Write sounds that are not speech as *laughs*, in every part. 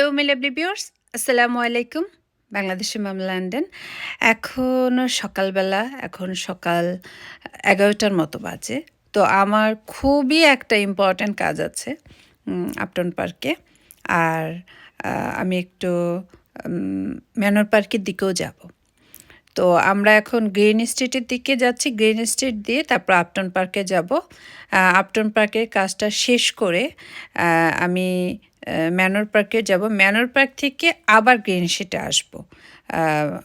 Hello মিলাবলি বিয়ার্স আসসালামু আলাইকুম বাংলাদেশি মাম London এখন সকালবেলা, এখন সকাল এগারোটার মতো বাজে। তো আমার খুবই একটা ইম্পর্ট্যান্ট কাজ আছে আপটন পার্কে আর আমি একটু ম্যানর পার্কের দিকেও যাব। তো আমরা এখন গ্রিন স্ট্রিটের দিকে যাচ্ছি। গ্রিন স্ট্রিট দিয়ে তারপর আপটন পার্কে যাব। আপটন পার্কের কাজটা শেষ করে আমি ম্যানর পার্কে যাব। ম্যানর পার্ক থেকে আবার গ্রিন স্ট্রিটে আসব।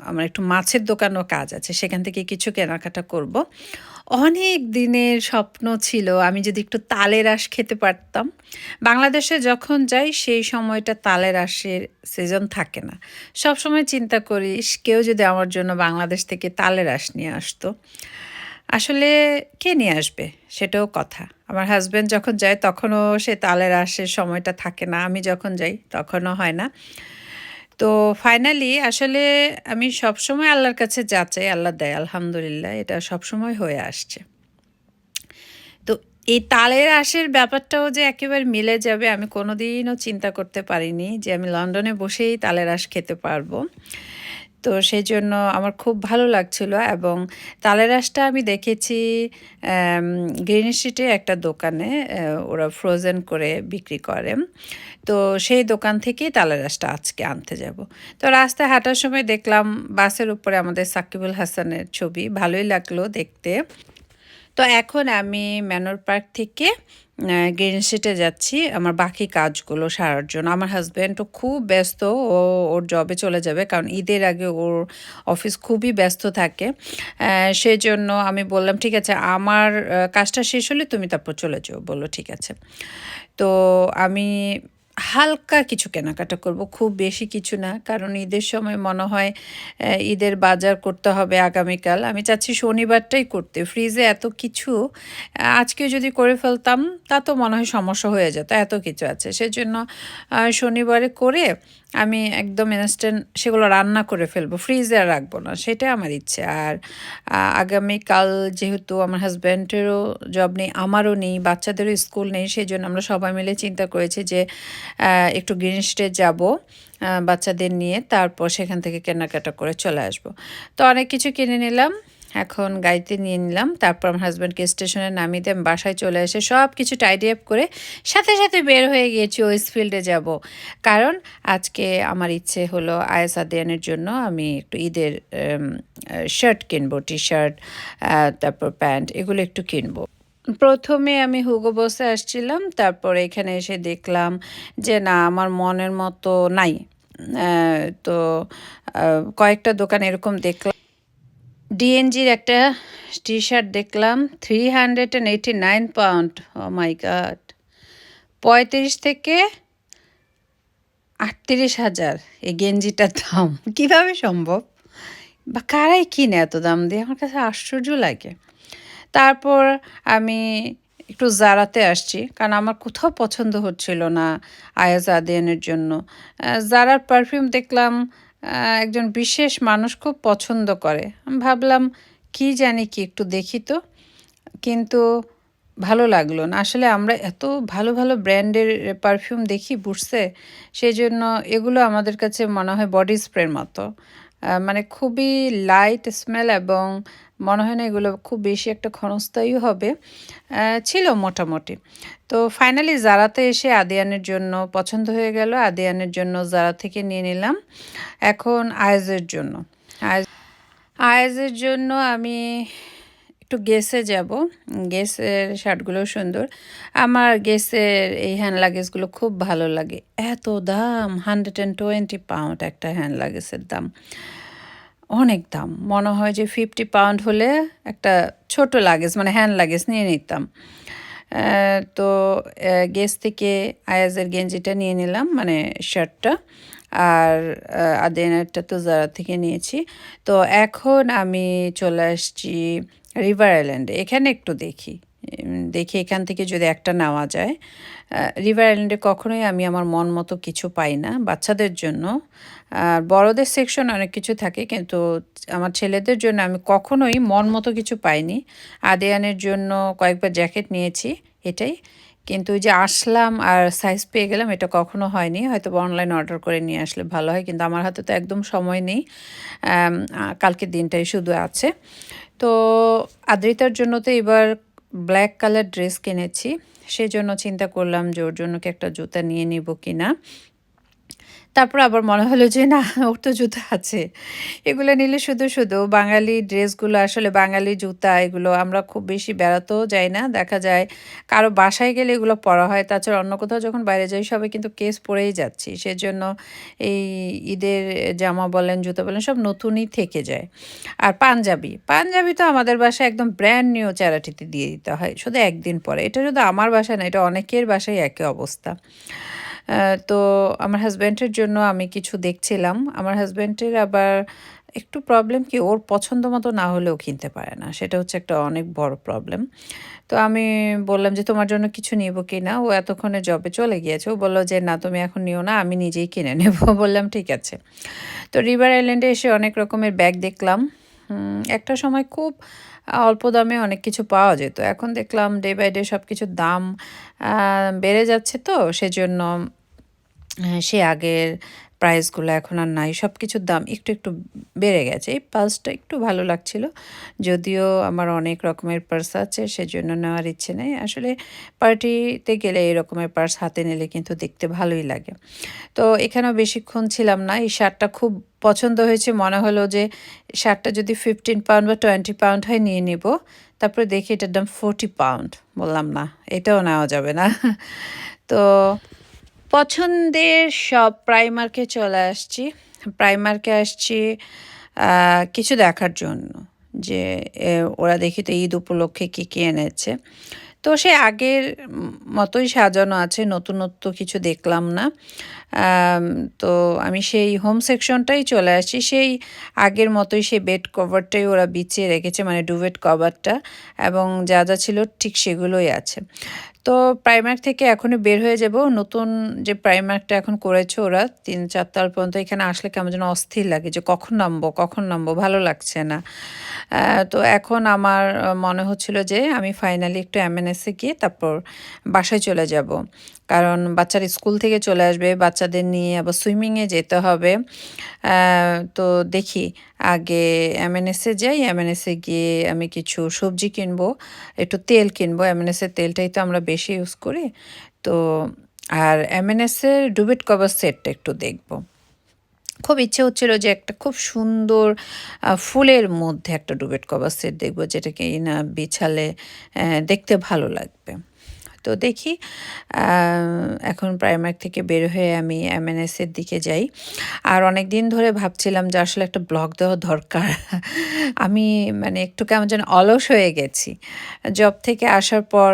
আমার একটু মাছের দোকানও কাজ আছে সেখান থেকে কিছু কেনাকাটা করব। অনেক দিনের স্বপ্ন ছিল আমি যদি একটু তালের আঁশ খেতে পারতাম। বাংলাদেশে যখন যাই সেই সময়টা তালের আঁশের সিজন থাকে না। সব সময় চিন্তা করি ইস, কেউ যদি আমার জন্য বাংলাদেশ থেকে তালের আঁশ নিয়ে আসতো। আসলে কে নিয়ে আসবে? সেটাও কথা। আমার হাজব্যান্ড যখন যায়, তখনও সে তালের আঁশের সময়টা থাকে না। আমি যখন যাই, তখনও হয় না। তো ফাইনালি আসলে আমি সবসময় আল্লাহর কাছে যাচাই আল্লাহ দেয়। আলহামদুলিল্লাহ, এটা সবসময় হয়ে আসছে। তো এই তালের আঁশের ব্যাপারটাও যে একেবারে মিলে যাবে, আমি কোনোদিনও চিন্তা করতে পারিনি যে আমি লন্ডনে বসেই তালের আঁশ খেতে পারব। তো সেই জন্য আমার খুব ভালো লাগছিল এবং তালের আমি দেখেছি গ্রিন স্ট্রিটে একটা দোকানে ওরা ফ্রোজেন করে বিক্রি করে। তো সেই দোকান থেকেই তালের আজকে আনতে যাব। তো রাস্তায় হাঁটার সময় দেখলাম বাসের উপরে আমাদের সাকিবুল হাসানের ছবি, ভালোই লাগল দেখতে। তো এখন আমি ম্যানর পার্ক থেকে গ্রিন শিটে যাচ্ছি, আমার বাকি কাজগুলো সারার জন্য। আমার হাজব্যান্ডও খুব ব্যস্ত, ও ওর জবে চলে যাবে, কারণ ঈদের আগে ওর অফিস খুবই ব্যস্ত থাকে। সেই জন্য আমি বললাম, ঠিক আছে, আমার কাজটা শেষ হলে তুমি তারপর চলে যাও। বলল, ঠিক আছে। তো আমি হালকা কিছু কেনাকাটা করব, খুব বেশি কিছু না। কারণ ঈদের সময় মনে হয় ঈদের বাজার করতে হবে আগামীকাল। আমি চাচ্ছি শনিবারটাই করতে। ফ্রিজে এত কিছু আজকে যদি করে ফেলতাম, তা তো মনে হয় সমস্যা হয়ে যেত। এত কিছু আছে। সেজন্য শনিবারে করে আমি একদম ইনস্ট্যান্ট সেগুলো রান্না করে ফেলব ফ্রিজে রাখব না, সেটাই আমার ইচ্ছে। আর আগামীকাল যেহেতু আমার হাজব্যান্ডেরও জব নেই, আমারও নেই, বাচ্চাদেরও স্কুল নেই সেই জন্য আমরা সবাই মিলে চিন্তা করেছি যে একটু গ্রিন স্টে যাব বাচ্চাদের নিয়ে, তারপর সেখান থেকে কেনাকাটা করে চলে আসব। তো অনেক কিছু কিনে নিলাম। এখন গাড়িতে নিয়ে নিলাম। তারপর আমার হাজব্যান্ডকে স্টেশনে নামিয়ে দিয়ে বাসায় চলে এসে সব কিছু টাইডি আপ করে সাথে সাথে বের হয়ে গিয়েছি ওয়েস্টফিল্ডে যাব। কারণ আজকে আমার ইচ্ছে হলো আয়েস আদিয়ানের জন্য আমি একটু ঈদের শার্ট কিনবো টি শার্ট তারপর প্যান্ট এগুলো একটু কিনবো। প্রথমে আমি হুগো বসে আসছিলাম, তারপর এখানে এসে দেখলাম যে না, আমার মনের মতো নাই। তো কয়েকটা দোকান এরকম দেখলাম। ডিএনজির একটা টি শার্ট দেখলাম three hundred and eighty nine pound oh my god পঁয়ত্রিশ থেকে আটত্রিশ হাজার এই গেঞ্জিটার দাম। কীভাবে সম্ভব? বা কারাই কিনে এত দাম দিয়ে? আমার কাছে আশ্চর্য লাগে। তারপর আমি একটু জারাতে আসছি কারণ আমার কোথাও পছন্দ হচ্ছিল না আয়াজ আদিয়ানের জন্য। জারার পারফিউম দেখলাম একজন বিশেষ মানুষ খুব পছন্দ করে। আমি ভাবলাম, কি জানি কি একটু দেখি তো। কিন্তু ভালো লাগল না। আসলে আমরা এত ভালো ভালো ব্র্যান্ডের পারফিউম দেখি বুঝছে সেই জন্য এগুলো আমাদের কাছে মনে হয় বডি স্প্রের মতো। মানে খুবই লাইট স্মেল এবং মনে হয় না এগুলো খুব বেশি একটা ক্ষণস্থায়ী হবে ছিল মোটামুটি। তো ফাইনালি জারাতে এসে আদিয়ানের জন্য পছন্দ হয়ে গেল। আদিয়ানের জন্য জারা থেকে নিয়ে নিলাম। এখন আয়েজের জন্য। আয়েজ আয়েজের জন্য আমি একটু গেসে যাব। গেসের শার্টগুলো সুন্দর। আমার গেসের এই হ্যান্ড লাগেজগুলো খুব ভালো লাগে। এত দাম হান্ড্রেড অ্যান্ড টোয়েন্টি পাউন্ড একটা হ্যান্ড লাগেজের দাম। অনেক দাম। মনে হয় যে ফিফটি পাউন্ড হলে একটা ছোট লাগেজ মানে হ্যান্ড লাগেজ নিয়ে নিতাম। তো গেস থেকে আয়াজের গেঞ্জিটা নিয়ে নিলাম মানে শার্টটা আর আদেনারটা তো জারা থেকে নিয়েছি। তো এখন আমি চলে আসছি রিভার আইল্যান্ডে এখানে একটু দেখি। দেখি এখান থেকে যদি একটা নেওয়া যায়। রিভার আইল্যান্ডে কখনোই আমি আমার মন মতো কিছু পাই না বাচ্চাদের জন্য। আর বড়দের সেকশন অনেক কিছু থাকে কিন্তু আমার ছেলেদের জন্য আমি কখনোই মন মতো কিছু পাইনি। আদিয়ানের জন্য কয়েকবার জ্যাকেট নিয়েছি এটাই। কিন্তু ওই যে আসলাম আর সাইজ পেয়ে গেলাম এটা কখনো হয়নি। হয়তো অনলাইন অর্ডার করে নিয়ে আসলে ভালো হয় কিন্তু আমার হাতে তো একদম সময় নেই। কালকের দিনটাই শুধু আছে। তো আদ্রিতার জন্য তো এবার ব্ল্যাক কালার ড্রেস কিনেছি, সেজন্য চিন্তা করলাম যে ওর জন্য কি একটা জুতা নিয়ে নিব কি না তারপর আবার মনে হলো যে, না, ওর তো জুতা আছে। এগুলো নিলে শুধু শুধু বাঙালি ড্রেসগুলো, আসলে বাঙালি জুতা এগুলো আমরা খুব বেশি বেড়াতেও যাই না। দেখা যায় কারও বাসায় গেলে এগুলো পরা হয়, তাছাড়া অন্য কোথাও যখন বাইরে যাই, সবাই কিন্তু কেস পরেই যাচ্ছি। সেজন্য এই ঈদের জামা বলেন, জুতা বলেন, সব নতুনই থেকে যায়। আর পাঞ্জাবি পাঞ্জাবি তো আমাদের বাসায় একদম ব্র্যান্ড নিউ চ্যারাটিতে দিয়ে দিতে হয়, শুধু একদিন পরে। এটা শুধু আমার বাসায় না, এটা অনেকের বাসায় একই অবস্থা। তো আমার হাজব্যান্ডের জন্য আমি কিছু দেখছিলাম। আমার হাজব্যান্ডের আবার একটু প্রবলেম কি, ওর পছন্দ মতো না হলেও কিনতে পারে না। সেটা হচ্ছে একটা অনেক বড় প্রবলেম তো আমি বললাম যে, তোমার জন্য কিছু নিব কি না ও এতক্ষণে জবে চলে গিয়েছে। ও বলল যে, না, তুমি এখন নিও না, আমি নিজেই কিনে নেব। *laughs* বললাম, ঠিক আছে। তো রিভার আইল্যান্ডে এসে অনেক রকমের ব্যাগ দেখলাম। একটা সময় খুব অল্প দামে অনেক কিছু পাওয়া যেত। এখন দেখলাম ডে বাই ডে সব কিছুর দাম বেড়ে যাচ্ছে তো, সেজন্য সে আগের প্রাইসগুলো এখন আর নাই। সব কিছুর দাম একটু একটু বেড়ে গেছে। এই পার্সটা একটু ভালো লাগছিল। যদিও আমার অনেক রকমের পার্স আছে, সেজন্য নেওয়ার ইচ্ছে নেই। আসলে পার্টিতে গেলে এই রকমের পার্স হাতে নিলে কিন্তু দেখতে ভালোই লাগে। তো এখানেও বেশিক্ষণ ছিলাম না। এই শার্টটা খুব পছন্দ হয়েছে। মনে হলো যে শার্টটা যদি ফিফটিন পাউন্ড বা টোয়েন্টি পাউন্ড হয় নিয়ে নিব। তারপরে দেখি এটার দাম ফোরটি পাউন্ড বললাম, না, এটাও নেওয়া যাবে না। তো পছন্দের সব প্রাইমার্কে চলে আসছি। প্রাইমার্কে আসছি কিছু দেখার জন্য যে ওরা দেখি তো ঈদ উপলক্ষে কী কী এনেছে। তো সে আগের মতোই সাজানো আছে, নতুনত্ব কিছু দেখলাম না। তো আমি সেই হোম সেকশনটাই চলে আসছি। সেই আগের মতোই সেই বেড কভারটাই ওরা বিছিয়ে রেখেছে মানে ডুভেট কভারটা এবং যা যা ছিল ঠিক সেগুলোই আছে। তো প্রাইমার্ক থেকে এখনই বের হয়ে যাব। নতুন যে প্রাইমার্কটা এখন করেছে ওরা, তিন চার তাল পর্যন্ত এখানে আসলে কেমন যেন অস্থির লাগে যে কখন নামবো কখন নামবো, ভালো লাগছে না। তো এখন আমার মনে হচ্ছিল যে আমি ফাইনালি একটু এমএনএসে গিয়ে তারপর বাসায় চলে যাব। কারণ বাচ্চার স্কুল থেকে চলে আসবে, বাচ্চাদের নিয়ে আবার সুইমিংয়ে যেতে হবে। তো দেখি, আগে এমএনএসে যাই এমএনএসে গিয়ে আমি কিছু সবজি কিনবো, একটু তেল কিনবো। এমএনএসের তেলটাই তো আমরা বেশি ইউজ করি। তো আর এমএনএসের ডুবেট কভার সেটটা একটু দেখব। খুব ইচ্ছে হচ্ছিল যে একটা খুব সুন্দর ফুলের মধ্যে একটা ডুবেট কভার সেট দেখব যেটাকে না বিছালে দেখতে ভালো লাগবে। তো দেখি এখন প্রাইমার্ক থেকে বের হয়ে আমি এমএনএসের দিকে যাই। আর অনেক দিন ধরে ভাবছিলাম যে আসলে একটা ব্লগ দেওয়া দরকার। আমি মানে একটু কেমন যেন অলস হয়ে গেছি। জব থেকে আসার পর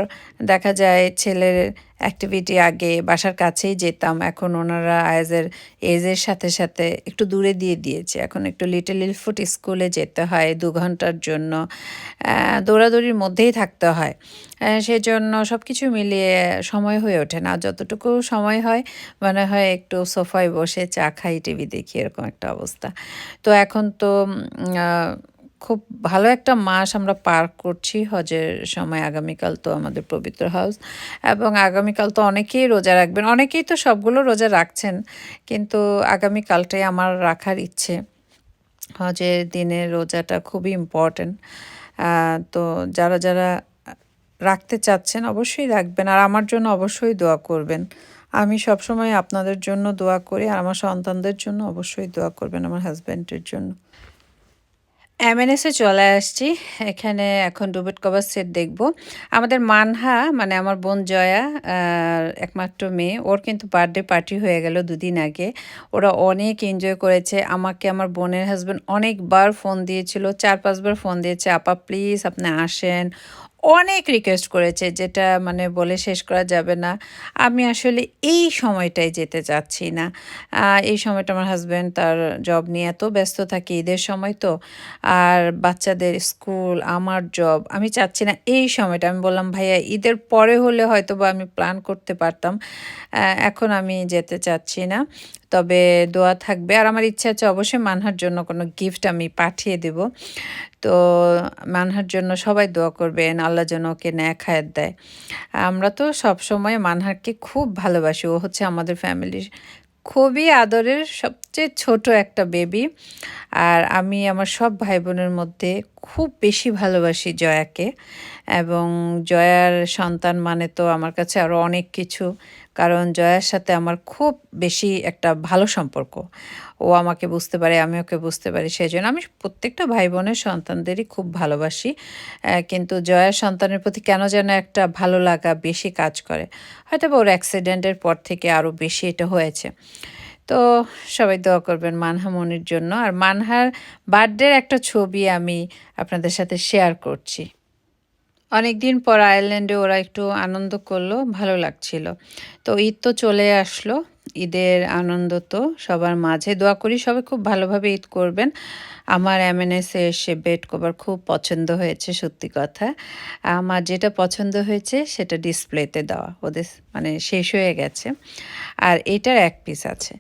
দেখা যায় ছেলের অ্যাক্টিভিটি আগে বাসার কাছেই যেতাম। এখন ওনারা আয়াজের এজের সাথে সাথে একটু দূরে দিয়ে দিয়েছে। এখন একটু লিটল লিলফুট স্কুলে যেতে হয় দু ঘণ্টার জন্য। দৌড়াদৌড়ির মধ্যেই থাকতে হয়। সেজন্য সব কিছু মিলিয়ে সময় হয়ে ওঠে না। যতটুকু সময় হয়, মনে হয় একটু সোফায় বসে চা খাই, টিভি দেখি, এরকম একটা অবস্থা। তো এখন তো খুব ভালো একটা মাস আমরা পার করছি হজের সময়। আগামীকাল তো আমাদের পবিত্র হাউস এবং আগামীকাল তো অনেকেই রোজা রাখবেন। অনেকেই তো সবগুলো রোজা রাখছেন, কিন্তু আগামীকালটাই আমার রাখার ইচ্ছে। হজের দিনে রোজাটা খুবই ইম্পর্ট্যান্ট তো যারা যারা রাখতে চাচ্ছেন অবশ্যই রাখবেন আর আমার জন্য অবশ্যই দোয়া করবেন। আমি সবসময় আপনাদের জন্য দোয়া করি আর আমার সন্তানদের জন্য অবশ্যই দোয়া করবেন আমার হাজব্যান্ডের জন্য। এমএনএসে চলে আসছি। এখানে এখন ডুবেট কভার সেট দেখব। আমাদের মানহা মানে আমার বোন জয়া একমাত্র মেয়ে, ওর কিন্তু বার্থডে পার্টি হয়ে গেল দুদিন আগে। ওরা অনেক এনজয় করেছে। আমাকে আমার বোনের হাজব্যান্ড অনেকবার ফোন দিয়েছিল, চার পাঁচবার ফোন দিয়েছে, আপা প্লিজ আপনি আসেন। অনেক রিকোয়েস্ট করেছে, যেটা মানে বলে শেষ করা যাবে না। আমি আসলে এই সময়টাই যেতে চাচ্ছি না। এই সময়টা আমার হাজব্যান্ড তার জব নিয়ে এত ব্যস্ত থাকে, ঈদের সময় তো। আর বাচ্চাদের স্কুল আমার জব আমি চাচ্ছি না এই সময়টা। আমি বললাম, ভাইয়া, ঈদের পরে হলে হয়তো বা আমি প্ল্যান করতে পারতাম। এখন আমি যেতে চাচ্ছি না। তবে দোয়া থাকবে। আর আমার ইচ্ছা আছে অবশ্যই মানহার জন্য কোনো গিফট আমি পাঠিয়ে দেব। তো মানহার জন্য সবাই দোয়া করবেন, আল্লাহ যেন ওকে ন্যাক দেয়। আমরা তো সবসময় মানহারকে খুব ভালোবাসি। ও হচ্ছে আমাদের ফ্যামিলির খুবই আদরের সবচেয়ে ছোট একটা বেবি আর আমি আমার সব ভাই বোনের মধ্যে খুব বেশি ভালোবাসি জয়াকে। এবং জয়ার সন্তান মানে তো আমার কাছে আরও অনেক কিছু। কারণ জয়ার সাথে আমার খুব বেশি একটা ভালো সম্পর্ক। ও আমাকে বুঝতে পারে, আমি ওকে বুঝতে পারি সেই জন্য আমি প্রত্যেকটা ভাই বোনের সন্তানদেরই খুব ভালোবাসি। কিন্তু জয়ার সন্তানের প্রতি কেন যেন একটা ভালো লাগা বেশি কাজ করে। হয়তো ওর অ্যাক্সিডেন্টের পর থেকে আরও বেশি এটা হয়েছে। তো সবাই দোয়া করবেন মানহা মনির জন্য। আর মানহার বার্থডের একটা ছবি আমি আপনাদের সাথে শেয়ার করছি। অনেক দিন পর আয়ারল্যান্ডে ওরা একটু আনন্দ করল, ভালো লাগছিল। তো ঈদ তো চলে আসলো, ঈদের আনন্দ তো সবার মাঝে। দোয়া করি সবাই খুব ভালোভাবে ঈদ করবেন। আমার এমএনএসে এসে বেড কভার খুব পছন্দ হয়েছে, সত্যি কথা। আমার যেটা পছন্দ হয়েছে সেটা ডিসপ্লেতে দেওয়া। ওদের মানে শেষ হয়ে গেছে। আর এটার এক পিস আছে।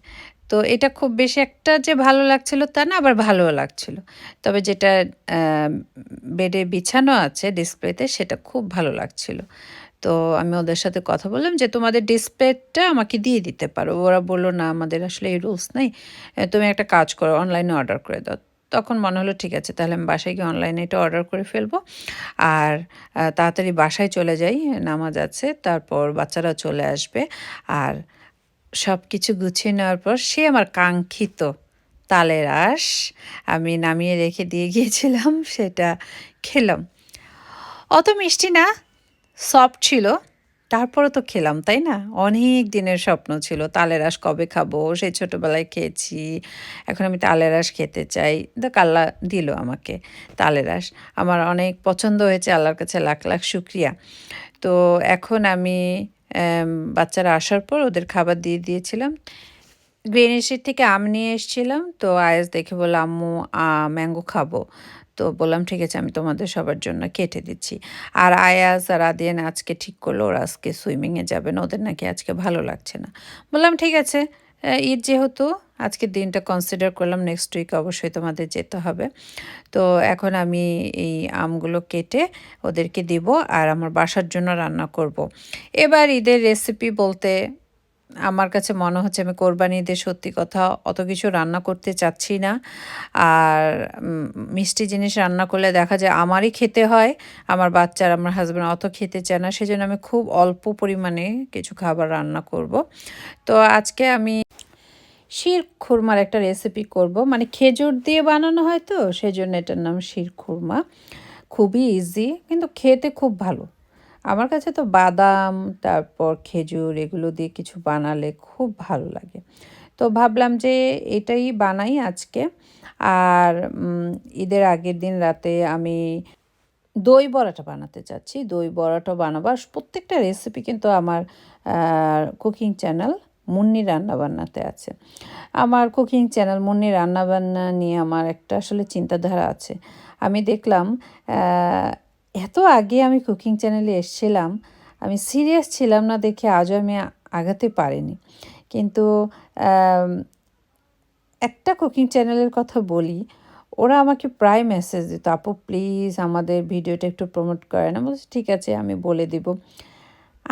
তো এটা খুব বেশি একটা যে ভালো লাগছিল তা না, আবার ভালোও লাগছিল। তবে যেটা বেডে বিছানো আছে ডিসপ্লেতে সেটা খুব ভালো লাগছিল। তো আমি ওদের সাথে কথা বললাম যে, তোমাদের ডিসপ্লেটা আমাকে দিয়ে দিতে পারো। ওরা বলল, না, আমাদের আসলে এই রুলস নেই। তুমি একটা কাজ করো, অনলাইনে অর্ডার করে দাও। তখন মনে হলো, ঠিক আছে, তাহলে আমি বাসায় গিয়ে অনলাইনে এটা অর্ডার করে ফেলব। আর তাড়াতাড়ি বাসায় চলে যাই, নামাজ আছে, তারপর বাচ্চারা চলে আসবে। আর সব কিছু গুছিয়ে নেওয়ার পর সে আমার কাঙ্ক্ষিত তালের আশ আমি নামিয়ে রেখে দিয়ে গিয়েছিলাম, সেটা খেলাম। অত মিষ্টি না, সফট ছিল তারপরে তো খেলাম, তাই না? অনেক দিনের স্বপ্ন ছিল, তালের রস কবে খাব? সেই ছোটোবেলায় খেয়েছি, এখন আমি তালের রস খেতে চাই। তো কাল্লা দিল আমাকে তালের রস আমার অনেক পছন্দ হয়েছে, আল্লাহর কাছে লাখ লাখ শুক্রিয়া। তো এখন আমি বাচ্চারা আসার পর ওদের খাবার দিয়ে দিয়েছিলাম। গ্রিন থেকে আম নিয়ে এসেছিলাম। তো আয়াস দেখে বললাম আম্মু ম্যাঙ্গো খাব। তো বললাম, ঠিক আছে, আমি তোমাদের সবার জন্য কেটে দিচ্ছি। আর আয়াস আর আদিয়ান আজকে ঠিক করল, ওরা আজকে সুইমিংয়ে যাবেন ওদের নাকি আজকে ভালো লাগছে না। বললাম, ঠিক আছে। ঈদ যেহেতু, আজকের দিনটা কনসিডার করলাম নেক্সট উইক অবশ্যই তোমাদের যেতে হবে। তো এখন আমি এই আমগুলো কেটে ওদেরকে দিব আর আমার বাসার জন্য রান্না করব। এবার ঈদের রেসিপি বলতে আমার কাছে মনে হচ্ছে আমি কোরবানি ঈদের সত্যি কথা অত কিছু রান্না করতে চাচ্ছি না। আর মিষ্টি জিনিস রান্না করলে দেখা যায় আমারই খেতে হয়, আমার বাচ্চার, আমার হাজব্যান্ড অত খেতে চায় না, সেজন্য আমি খুব অল্প পরিমাণে কিছু খাবার রান্না করব। তো আজকে আমি শির খুরমার একটা রেসিপি করব। মানে খেজুর দিয়ে বানানো হয় তো সেই জন্য এটার নাম শির খুরমা। খুবই ইজি কিন্তু খেতে খুব ভালো। আমার কাছে তো বাদাম, তারপর খেজুর এগুলো দিয়ে কিছু বানালে খুব ভালো লাগে। তো ভাবলাম যে এটাই বানাই আজকে। আর ঈদের আগের দিন রাতে আমি দই বড়াটা বানাতে চাচ্ছি। দই বড়াটা বানাবার প্রত্যেকটা রেসিপি কিন্তু আমার কুকিং চ্যানেল মুন্নি রান্নাবান্নাতে আছে। আমার কুকিং চ্যানেল মুন্নি রান্নাবান্না নিয়ে আমার একটা আসলে চিন্তাধারা আছে। আমি দেখলাম এত আগে আমি কুকিং চ্যানেলে এসছিলাম, আমি সিরিয়াস ছিলাম না দেখে আজও আমি আগাতে পারিনি। কিন্তু একটা কুকিং চ্যানেলের কথা বলি, ওরা আমাকে প্রায় মেসেজ দিত, আপু প্লিজ আমাদের ভিডিওটা একটু প্রমোট করে না বলছি, ঠিক আছে, আমি বলে দিব।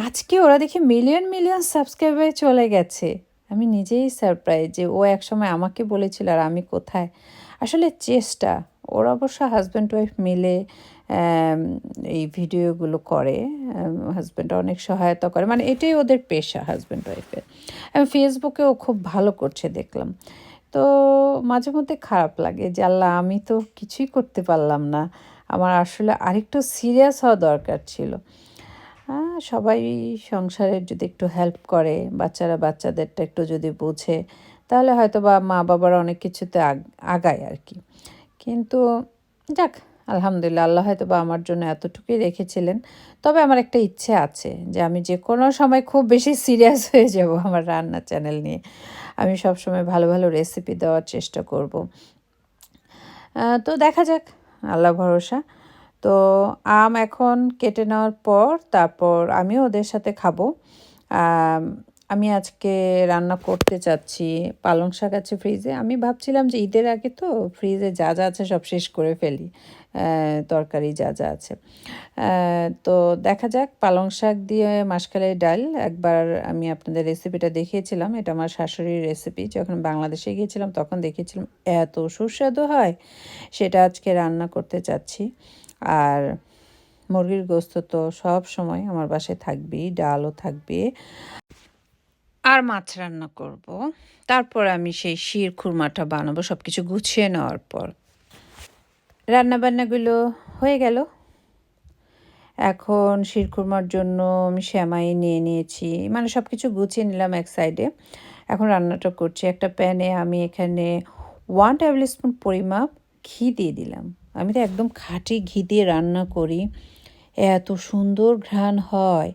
আজকে ওরা দেখি মিলিয়ন মিলিয়ন সাবস্ক্রাইবার চলে গেছে। আমি নিজেই সারপ্রাইজ যে ও একসময় আমাকে বলেছিল আর আমি কোথায়। আসলে চেষ্টা, ওরা অবশ্য হাজব্যান্ড ওয়াইফ মিলে এই ভিডিওগুলো করে হাজব্যান্ড অনেক সহায়তা করে। মানে এটাই ওদের পেশা হাজব্যান্ড ওয়াইফের ফেসবুকেও খুব ভালো করছে দেখলাম। তো মাঝে মধ্যে খারাপ লাগে যে, আল্লাহ, আমি তো কিছুই করতে পারলাম না। আমার আসলে আরেকটু সিরিয়াস হওয়া দরকার ছিল। সবাই সংসারের যদি একটু হেল্প করে, বাচ্চারা বাচ্চাদেরটা একটু যদি বোঝে, তাহলে হয়তো বা মা বাবারা অনেক কিছুতে আগায় আর কি কিন্তু যাক, আলহামদুলিল্লাহ, আল্লাহ হয়তো বা আমার জন্য এতটুকুই রেখেছিলেন। তবে আমার একটা ইচ্ছে আছে যে আমি যে কোনো সময় খুব বেশি সিরিয়াস হয়ে যাব আমার রান্না চ্যানেল নিয়ে। আমি সব সময় ভালো ভালো রেসিপি দেওয়ার চেষ্টা করব। তো দেখা যাক, আল্লাহ ভরসা। তো আম এখন কেটে নেওয়ার পর তারপর আমিও ওদের সাথে খাব। আমি আজকে রান্না করতে চাচ্ছি পালং শাক আছে ফ্রিজে আমি ভাবছিলাম যে ঈদের আগে তো ফ্রিজে যা যা আছে সব শেষ করে ফেলি তরকারি যা যা আছে। তো দেখা যাক, পালং শাক দিয়ে মাসকালের ডাল, একবার আমি আপনাদের রেসিপিটা দেখিয়েছিলাম, এটা আমার শাশুড়ির রেসিপি যখন বাংলাদেশে গিয়েছিলাম, তখন দেখেছিলাম এত সুস্বাদু হয়, সেটা আজকে রান্না করতে চাচ্ছি। আর মুরগির গোস্ত তো সব সময় আমার বাসায় থাকবেই, ডালও থাকবে। আর মাছ রান্না করব। তারপর আমি সেই শির খুরমাটা বানাবো সব কিছু গুছিয়ে নেওয়ার পর। রান্না বান্নাগুলো হয়ে গেল। এখন শিরখুরমার জন্য আমি শ্যামাই নিয়ে নিয়েছি। মানে সব কিছু গুছিয়ে নিলাম এক সাইডে। এখন রান্নাটা করছি। একটা প্যানে আমি এখানে ওয়ান টেবিল স্পুন পরিমাপ ঘি দিয়ে দিলাম। আমি তো একদম খাঁটি ঘি দিয়ে রান্না করি। এত সুন্দর ঘ্রাণ হয়।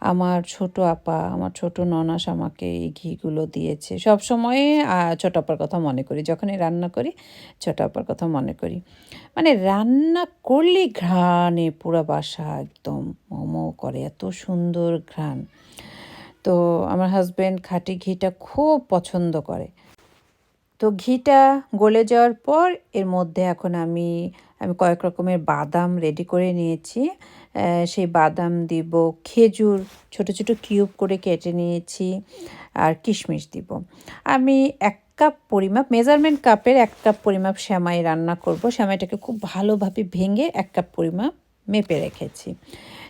আমার ছোট আপা, আমার ছোট ননাস আমাকে এই ঘিগুলো দিয়েছে। সব সময় ছোট আপার কথা মনে করি। যখনই রান্না করি, ছোট আপার কথা মনে করি। মানে রান্না করলে ঘ্রাণে পুরো বাসা একদম মোমো করে। এত সুন্দর ঘ্রাণ। তো আমার হাজব্যান্ড খাঁটি ঘিটা খুব পছন্দ করে। তো ঘিটা গলে যাওয়ার পর এর মধ্যে এখন আমি আমি কয়েক রকমের বাদাম রেডি করে নিয়েছি। সেই বাদাম দিব, খেজুর, ছোট ছোট কিউব করে কেটে নিয়েছি আর কিশমিশ দিব। আমি এক কাপ পরিমাপ মেজারমেন্ট কাপের এক কাপ পরিমাপ শ্যামাই রান্না করব। শ্যামাইটাকে খুব ভালোভাবে ভেঙে এক কাপ পরিমাপ মেপে রেখেছি।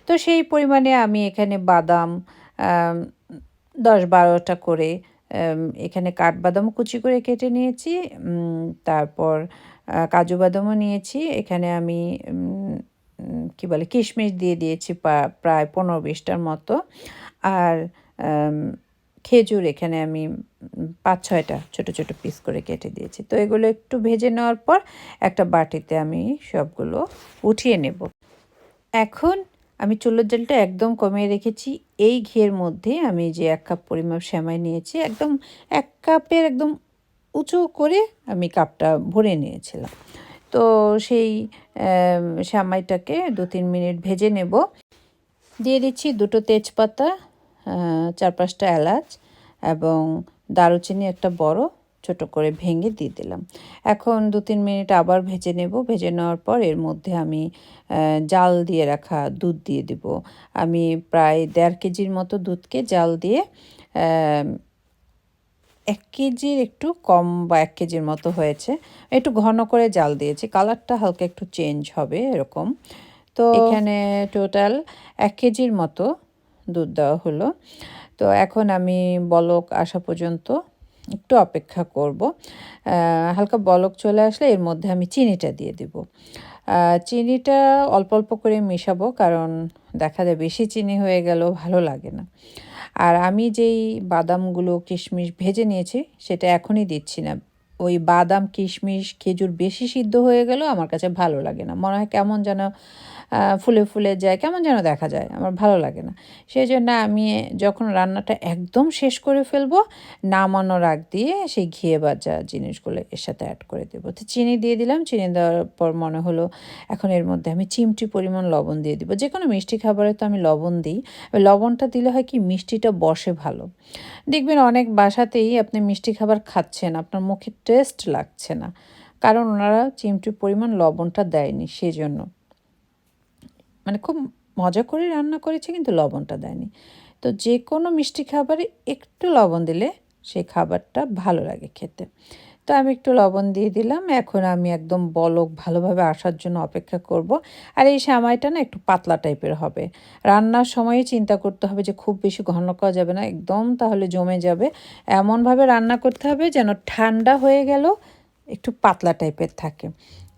তো সেই পরিমাণে আমি এখানে বাদাম দশ বারোটা করে এখানে কাঠবাদাম কুচি করে কেটে নিয়েছি তারপর কাজু বাদামও নিয়েছি। এখানে আমি কি বলে, কিশমিশ দিয়ে দিয়েছি প্রায় পনেরো বিশটার মতো। আর খেজুর এখানে আমি পাঁচ ছয়টা ছোট ছোট পিস করে কেটে দিয়েছি। তো এগুলো একটু ভেজে নেওয়ার পর একটা বাটিতে আমি সবগুলো উঠিয়ে নেব। এখন আমি চুলোর জালটা একদম কমিয়ে রেখেছি। এই ঘিয়ের মধ্যে আমি যে এক কাপ পরিমাপ সেমাই নিয়েছি একদম এক কাপের একদম উঁচু করে আমি কাপটা ভরে নিয়েছিলাম। তো সেই আম, সেমাইটাকে দু তিন মিনিট ভেজে নেব। দিয়ে দিচ্ছি দুটো তেজপাতা চার পাঁচটা এলাচ এবং দারুচিনি একটা বড় ছোট করে ভেঙে দিয়ে দিলাম। এখন দু তিন মিনিট আবার ভেজে নেব। ভেজে নেওয়ার পর এর মধ্যে আমি জাল দিয়ে রাখা দুধ দিয়ে দিব। আমি প্রায় দেড় কেজির মতো দুধকে জাল দিয়ে এক কেজির একটু কম বা এক কেজির মতো হয়েছে। একটু ঘন করে জাল দিয়েছি। কালারটা হালকা একটু চেঞ্জ হবে এরকম। তো এখানে টোটাল এক কেজির মতো দুধ দেওয়া হলো। তো এখন আমি বলক আসা পর্যন্ত একটু অপেক্ষা করব। হালকা বলক চলে আসলে এর মধ্যে আমি চিনিটা দিয়ে দিব। চিনিটা অল্প অল্প করে মেশাবো কারণ দেখা যায় বেশি চিনি হয়ে গেল ভালো লাগে না। আর আমি যেই বাদামগুলো কিশমিশ ভেজে নিয়েছি সেটা এখনই দিচ্ছি না। ওই বাদাম, কিশমিশ, খেজুর বেশি সিদ্ধ হয়ে গেল আমার কাছে ভালো লাগে না। মনে হয় কেমন যেন ফুলে ফুলে যায়, কেমন যেন দেখা যায়, আমার ভালো লাগে না। সেই জন্য আমি যখন রান্নাটা একদম শেষ করে ফেলব, নামানোর আগ দিয়ে সেই ঘিয়ে বাজা জিনিসগুলো এর সাথে অ্যাড করে দেবো। তো চিনি দিয়ে দিলাম, চিনি দেওয়ার পর মনে হলো এখন এর মধ্যে আমি চিমটি পরিমাণ লবণ দিয়ে দিব। যে কোনো মিষ্টি খাবারে তো আমি লবণ দিই লবণটা দিলে হয় কি মিষ্টিটা বসে ভালো। দেখবেন অনেক বাসাতেই আপনি মিষ্টি খাবার খাচ্ছেন, আপনার মুখে টেস্ট লাগছে না। কারণ ওনারা চিমটি পরিমাণ লবণটা দেয়নি সেই জন্য মানে খুব মজা করে রান্না করেছে, কিন্তু লবণটা দেয়নি। তো যে কোনো মিষ্টি খাবারে একটু লবণ দিলে সেই খাবারটা ভালো লাগে খেতে। তো আমি একটু লবণ দিয়ে দিলাম। এখন আমি একদম বলক ভালোভাবে আসার জন্য অপেক্ষা করব। আর এই সামাইটা না একটু পাতলা টাইপের হবে। রান্নার সময় চিন্তা করতে হবে যে খুব বেশি ঘন করা যাবে না, একদম তাহলে জমে যাবে। এমনভাবে রান্না করতে হবে যেন ঠান্ডা হয়ে গেল একটু পাতলা টাইপের থাকে।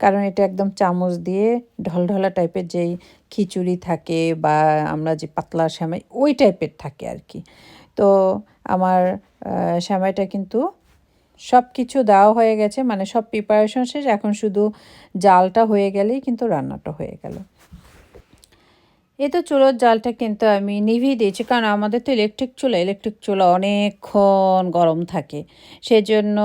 কারণ এটা একদম চামচ দিয়ে ঢলঢলা টাইপের যেই খিচুড়ি থাকে বা আমরা যে পাতলা শ্যামাই, ওই টাইপের থাকে আর কি। তো আমার শ্যামাইটা কিন্তু সব কিছু দেওয়া হয়ে গেছে মানে সব প্রিপারেশন শেষ, এখন শুধু জালটা হয়ে গেলেই কিন্তু রান্নাটা হয়ে গেল। এই তো চুলোর জালটা কিন্তু আমি নিভিয়ে দিয়েছি কারণ আমাদের তো ইলেকট্রিক চুলা ইলেকট্রিক চুলা অনেকক্ষণ গরম থাকে। সেজন্য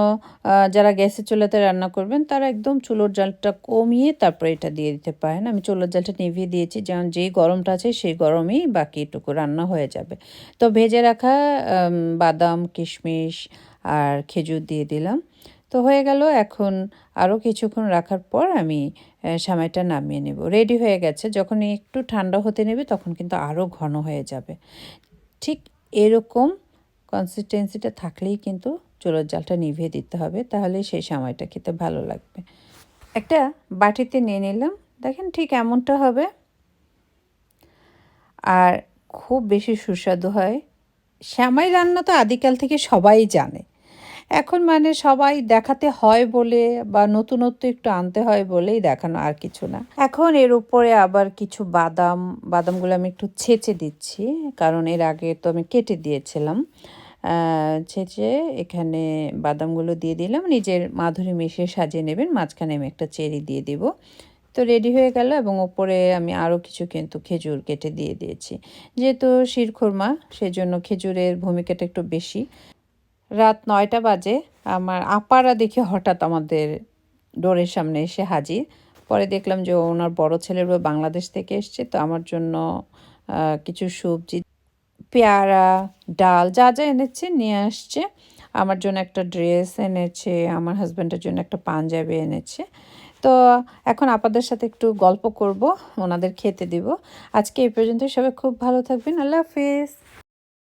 আহ, যারা গ্যাসের চুলাতে রান্না করবেন তারা একদম চুলোর জালটা কমিয়ে তারপরে এটা দিয়ে দিতে পারেন। আমি চুলোর জালটা নিভিয়ে দিয়েছি যেমন যেই গরমটা আছে সেই গরমেই বাকিটুকু রান্না হয়ে যাবে। তো ভেজে রাখা বাদাম কিশমিশ আর খেজুর দিয়ে দিলাম। তো হয়ে গেল এখন আরও কিছুক্ষণ রাখার পর আমি সামাইটা নামিয়ে নেব। রেডি হয়ে গেছে। যখন একটু ঠান্ডা হতে নেবে তখন কিন্তু আরও ঘন হয়ে যাবে। ঠিক এরকম কনসিস্টেন্সিটা থাকলেই কিন্তু চুলোর জালটা নিভিয়ে দিতে হবে। তাহলে সেই সময়টা খেতে ভালো লাগবে। একটা বাটিতে নিয়ে নিলাম। দেখেন ঠিক এমনটা হবে। আর খুব বেশি সুস্বাদু হয়। শ্যামাই রান্না তো আদিকাল থেকে সবাই জানে। এখন মানে সবাই দেখাতে হয় বলে বা নতুনত্ব একটু আনতে হয় বলেই দেখানো আর কিছু না। এখন এর উপরে আবার কিছু বাদাম, বাদামগুলো আমি একটু ছেঁচে দিচ্ছি, কারণ এর আগে তো আমি কেটে দিয়েছিলাম। ছেঁচে এখানে বাদামগুলো দিয়ে দিলাম, নিজের মাধুরী মিশিয়ে সাজিয়ে নেবেন, মাঝখানে আমি একটা চেরি দিয়ে দিব। তো রেডি হয়ে গেল এবং ওপরে আমি আরও কিছু কিন্তু খেজুর কেটে দিয়ে দিয়েছি। যেহেতু শিরখুরমা, সেজন্য খেজুরের ভূমিকাটা একটু বেশি। রাত নয়টা বাজে, আমার আপারা দেখে হঠাৎ আমাদের ডোরের সামনে এসে হাজির। পরে দেখলাম যে ওনার বড় ছেলের বাংলাদেশ থেকে এসছে, তো আমার জন্য কিছু সবজি, পেয়ারা, ডাল, যা যা এনেছে নিয়ে আসছে। আমার জন্য একটা ড্রেস এনেছে, আমার হাজব্যান্ডের জন্য একটা পাঞ্জাবি এনেছে। তো এখন আপাদের সাথে একটু গল্প করব, ওনাদের খেতে দিব। আজকে এই পর্যন্ত সবাই খুব ভালো থাকবেন, আল্লাহ হাফিজ।